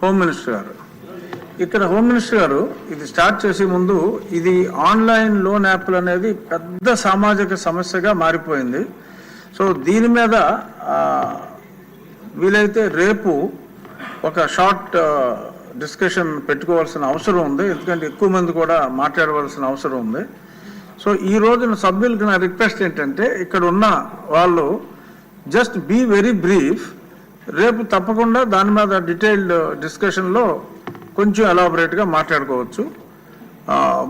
Home minister గారు. ఇక్కడ home minister గారు ఇది స్టార్ట్ చేసే ముందు ఇది ఆన్లైన్ లోన్ యాప్లు అనేది పెద్ద సామాజిక సమస్యగా మారిపోయింది. సో దీని మీద వీలైతే రేపు ఒక షార్ట్ డిస్కషన్ పెట్టుకోవాల్సిన అవసరం ఉంది. ఎందుకంటే ఎక్కువ మంది కూడా మాట్లాడవలసిన అవసరం ఉంది. సో ఈ రోజున సభ్యులకు నా రిక్వెస్ట్ ఏంటంటే ఇక్కడ ఉన్న వాళ్ళు జస్ట్ బీ వెరీ బ్రీఫ్ రేపు తప్పకుండా దాని మీద డీటెయిల్డ్ డిస్కషన్లో కొంచెం ఎలాబొరేట్గా మాట్లాడుకోవచ్చు.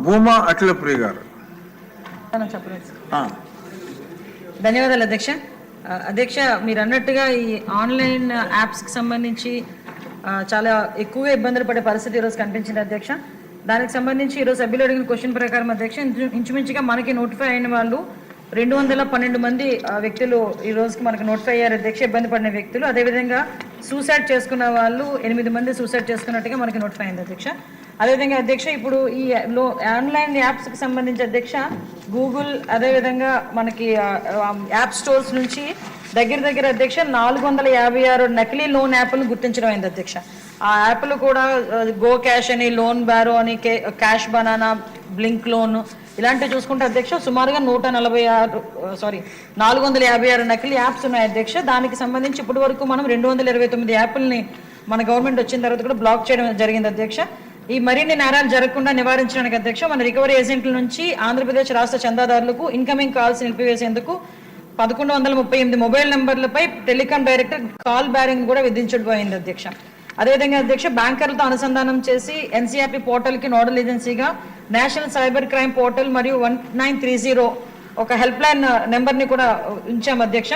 భూమా అఖిలప్రియ గారు. ధన్యవాదాలు అధ్యక్ష. అధ్యక్ష మీరు అన్నట్టుగా ఈ ఆన్లైన్ యాప్స్కి సంబంధించి చాలా ఎక్కువగా ఇబ్బందులు పడే పరిస్థితి ఈరోజు కనిపించింది అధ్యక్ష. దానికి సంబంధించి ఈరోజు సభ్యులు అడిగిన క్వశ్చన్ ప్రకారం అధ్యక్ష ఇంచు- ఇంచుమించుగా మనకి నోటిఫై అయిన వాళ్ళు రెండు వందల పన్నెండు మంది వ్యక్తులు ఈ రోజుకి మనకు నోటిఫై అయ్యారు. అధ్యక్ష ఇబ్బంది పడిన వ్యక్తులు. అదేవిధంగా సూసైడ్ చేసుకున్న వాళ్ళు ఎనిమిది మంది సూసైడ్ చేసుకున్నట్టుగా మనకి నోటిఫై అయింది అధ్యక్ష. అదేవిధంగా అధ్యక్ష ఇప్పుడు ఈ లో ఆన్లైన్ యాప్స్కి సంబంధించి అధ్యక్ష గూగుల్ అదేవిధంగా మనకి యాప్ స్టోర్స్ నుంచి దగ్గర దగ్గర అధ్యక్ష నాలుగు వందల యాభై ఆరు నకిలీ లోన్ యాప్లను గుర్తించడం అయింది అధ్యక్ష. ఆ యాప్లు కూడా గో క్యాష్ అని లోన్ బ్యారో అని K- cash banana blink loan ఇలాంటివి చూసుకుంటే అధ్యక్ష సుమారుగా నూట నలభై ఆరు సారీ నాలుగు వందల యాభై ఆరు నకిలీ యాప్స్ ఉన్నాయి అధ్యక్ష. దానికి సంబంధించి ఇప్పటి వరకు మనం రెండు వందల ఇరవై తొమ్మిది యాప్ల్ని మన గవర్నమెంట్ వచ్చిన తర్వాత కూడా బ్లాక్ చేయడం జరిగింది అధ్యక్ష. ఈ మరిన్ని నేరాలు జరగకుండా నివారించడానికి అధ్యక్ష మన రికవరీ ఏజెంట్ల నుంచి ఆంధ్రప్రదేశ్ రాష్ట్ర చందాదారులకు ఇన్కమింగ్ కాల్స్ నిలిపివేసేందుకు పదకొండు వందల ముప్పై ఎనిమిది మొబైల్ నెంబర్లపై టెలికాం డైరెక్టర్ కాల్ బ్యారింగ్ కూడా విధించబోయింది అధ్యక్ష. అదేవిధంగా అధ్యక్ష బ్యాంకర్లతో అనుసంధానం చేసి ఎన్సీఆర్పి పోర్టల్కి నోడల్ ఏజెన్సీగా నేషనల్ సైబర్ క్రైమ్ పోర్టల్ మరియు వన్ నైన్ త్రీ జీరో ఒక హెల్ప్ లైన్ నెంబర్ని కూడా ఉంచాం అధ్యక్ష.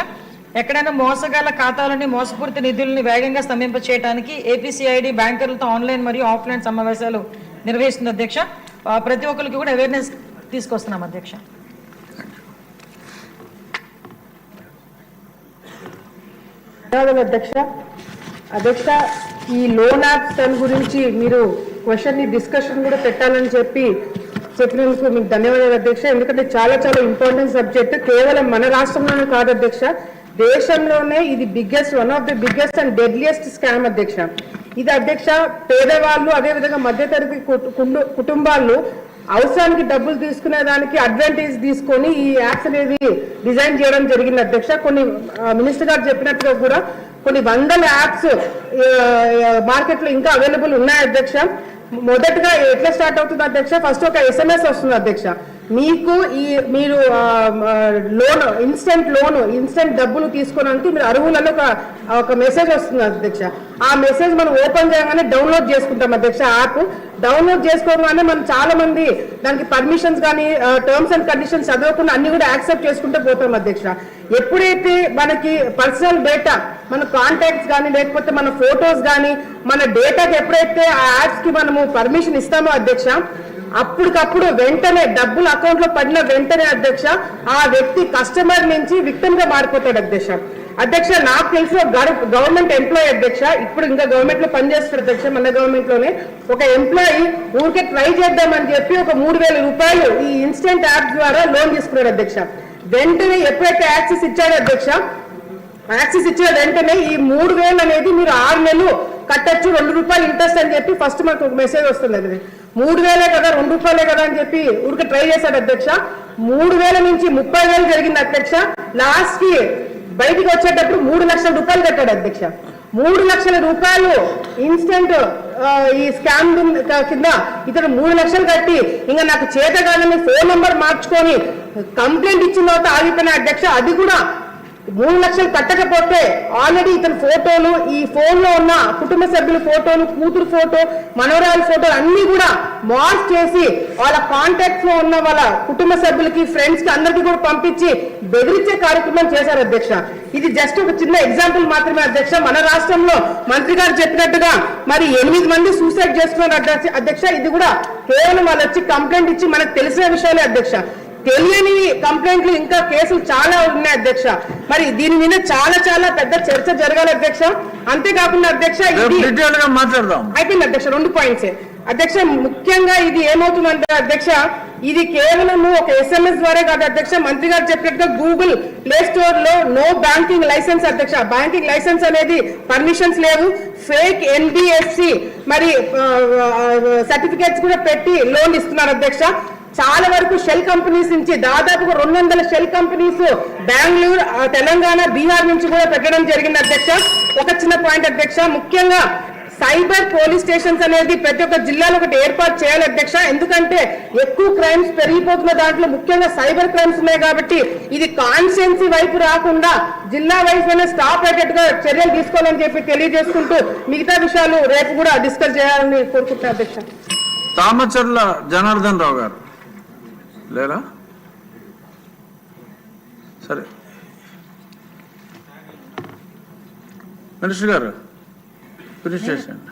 ఎక్కడైనా మోసగాల ఖాతాలని మోసపూరిత నిధుల్ని వేగంగా స్తంభింప చేయడానికి ఏపీసీఐడి బ్యాంకర్లతో ఆన్లైన్ మరియు ఆఫ్లైన్ సమావేశాలు నిర్వహిస్తుంది అధ్యక్ష. ప్రతి ఒక్కరికి కూడా అవేర్నెస్ తీసుకొస్తున్నాం అధ్యక్ష. అధ్యక్ష. అధ్యక్ష ఈ లోన్ యాప్స్ దాని గురించి మీరు క్వశ్చన్ డిస్కషన్ కూడా పెట్టాలని చెప్పి చెప్పినందుకు మీకు ధన్యవాదాలు అధ్యక్ష. ఎందుకంటే చాలా చాలా ఇంపార్టెంట్ సబ్జెక్ట్. కేవలం మన రాష్ట్రంలోనే కాదు అధ్యక్ష. దేశంలోనే ఇది biggest one of the biggest and deadliest scam అధ్యక్ష. ఇది అధ్యక్ష పేదవాళ్ళు అదేవిధంగా మధ్యతరగతి కుటు- కుండు- కుటుంబాలు అవసరానికి డబ్బులు తీసుకునే దానికి అడ్వాంటేజ్ తీసుకొని ఈ యాప్స్ అనేది డిజైన్ చేయడం జరిగింది అధ్యక్ష. కొన్ని మినిస్టర్ గారు చెప్పినట్టుగా కూడా కొన్ని వందల యాప్స్ మార్కెట్లో ఇంకా అవైలబుల్ ఉన్నాయి అధ్యక్ష. మొదటగా ఎట్లా స్టార్ట్ అవుతుంది అధ్యక్ష? ఫస్ట్ ఒక ఎస్ఎంఎస్ వస్తుంది అధ్యక్ష. మీకు ఈ మీరు లోన్ ఇన్స్టెంట్ లోన్ ఇన్స్టెంట్ డబ్బులు తీసుకోవడానికి మీరు అరువులలో ఒక ఒక మెసేజ్ వస్తుంది అధ్యక్ష. ఆ మెసేజ్ మనం ఓపెన్ చేయగానే డౌన్లోడ్ చేసుకుంటాం అధ్యక్ష యాప్ డౌన్లోడ్ చేసుకోగానే మనం చాలా మంది దానికి పర్మిషన్స్ కానీ టర్మ్స్ అండ్ కండిషన్స్ చదవకుండా అన్ని కూడా యాక్సెప్ట్ చేసుకుంటూ పోతాం అధ్యక్ష. ఎప్పుడైతే మనకి పర్సనల్ డేటా మన కాంటాక్ట్స్ కానీ లేకపోతే మన ఫొటోస్ కానీ మన డేటాకి ఎప్పుడైతే ఆ యాప్స్కి మనము పర్మిషన్ ఇస్తామో అధ్యక్ష అప్పటికప్పుడు వెంటనే డబ్బులు అకౌంట్లో పడిన వెంటనే అధ్యక్ష ఆ వ్యక్తి కస్టమర్ నుంచి విక్టమ్గా మారిపోతాడు అధ్యక్ష. అధ్యక్ష నాకు తెలిసి గవర్నమెంట్ ఎంప్లాయీ అధ్యక్ష ఇప్పుడు ఇంకా గవర్నమెంట్లో పనిచేస్తారు అధ్యక్ష మన గవర్నమెంట్లోనే ఒక ఎంప్లాయీ ఊరికే ట్రై చేద్దామని చెప్పి ఒక మూడు వేల రూపాయలు ఈ ఇన్స్టెంట్ యాప్ ద్వారా లోన్ తీసుకున్నాడు అధ్యక్ష. వెంటనే ఎప్పుడైతే యాక్సెస్ ఇచ్చాడో అధ్యక్ష యాక్సెస్ ఇచ్చిన వెంటనే ఈ మూడు వేలు అనేది మీరు ఆరు నెలలు కట్టొచ్చు రెండు రూపాయలు ఇంట్రెస్ట్ అని చెప్పి ఫస్ట్ మనకు ఒక మెసేజ్ వస్తుంది అది మూడు వేలే కదా రెండు రూపాయలే కదా అని చెప్పి ఊరికి ట్రై చేశాడు అధ్యక్ష. మూడు వేల నుంచి ముప్పై వేలు జరిగింది అధ్యక్ష. లాస్ట్కి బయటికి వచ్చేటప్పుడు మూడు లక్షల రూపాయలు కట్టాడు అధ్యక్ష. మూడు లక్షల రూపాయలు ఇన్స్టెంట్ ఈ స్కామ్ కింద ఇతడు మూడు లక్షలు కట్టి ఇంకా నాకు చేత కాదని ఫోన్ నంబర్ మార్చుకొని కంప్లైంట్ ఇచ్చిన తర్వాత ఆగిపోయిన అధ్యక్ష. అది కూడా మూడు లక్షలు కట్టకపోతే ఆల్రెడీ ఇతని ఫోటోలు ఈ ఫోన్లో ఉన్న కుటుంబ సభ్యుల ఫోటోలు కూతురు ఫోటో మనవరాల ఫోటోలు అన్ని కూడా మార్చ్ చేసి వాళ్ళ కాంటాక్ట్స్లో ఉన్న వాళ్ళ కుటుంబ సభ్యులకి ఫ్రెండ్స్కి అందరికీ కూడా పంపించి బెదిరించే కార్యక్రమం చేశారు అధ్యక్ష. ఇది జస్ట్ ఒక చిన్న ఎగ్జాంపుల్ మాత్రమే అధ్యక్ష. మన రాష్ట్రంలో మంత్రి గారు చెప్పినట్టుగా మరి ఎనిమిది మంది సూసైడ్ చేసుకున్నారు అధ్యక్ష. అధ్యక్ష ఇది కూడా కేవలం వాళ్ళు వచ్చి కంప్లైంట్ ఇచ్చి మనకు తెలిసిన విషయాలే అధ్యక్ష. తెలియని కంప్లైంట్లు ఇంకా కేసులు చాలా ఉన్నాయి అధ్యక్ష. మరి దీని మీద చాలా చాలా పెద్ద చర్చ జరగాలి అధ్యక్ష. అంతేకాకుండా అధ్యక్ష మాట్లాడదాం. అయిపోయింది అధ్యక్ష రెండు పాయింట్స్. అధ్యక్ష ముఖ్యంగా ఇది ఏమవుతుందంటే అధ్యక్ష ఇది కేవలం ఒక ఎస్ఎంఎస్ ద్వారా కాదు అధ్యక్ష. మంత్రి గారు చెప్పినట్టుగా గూగుల్ ప్లే స్టోర్లో నో బ్యాంకింగ్ లైసెన్స్ అధ్యక్ష. బ్యాంకింగ్ లైసెన్స్ అనేది పర్మిషన్స్ లేవు. ఫేక్ ఎన్బిఎఫ్సి మరి సర్టిఫికేట్స్ కూడా పెట్టి లోన్ ఇస్తున్నారు అధ్యక్ష. చాలా వరకు షెల్ కంపెనీస్ నుంచి దాదాపుగా రెండు వందల షెల్ కంపెనీస్ బెంగళూరు తెలంగాణ బీహార్ నుంచి కూడా పెట్టడం జరిగింది అధ్యక్ష. ఒక చిన్న పాయింట్ అధ్యక్ష ముఖ్యంగా సైబర్ పోలీస్ స్టేషన్స్ అనేది ప్రతి ఒక్క జిల్లాలో ఒకటి ఏర్పాటు చేయాలి అధ్యక్ష. ఎందుకంటే ఎక్కువ క్రైమ్స్ పెరిగిపోతున్న దాంట్లో ముఖ్యంగా సైబర్ క్రైమ్స్ ఉన్నాయి కాబట్టి ఇది కాన్స్టిట్యున్సీ వైపు రాకుండా జిల్లా వైపు స్టాప్ అయ్యేట్టుగా చర్యలు తీసుకోవాలని చెప్పి తెలియజేసుకుంటూ మిగతా విషయాలు రేపు కూడా డిస్కస్ చేయాలని కోరుకుంటున్నా అధ్యక్ష. తామచర్ల జనార్దన్ రావు గారు. లేరా సరే. మినిస్టర్ గారు ఫినిష్ చేసేయండి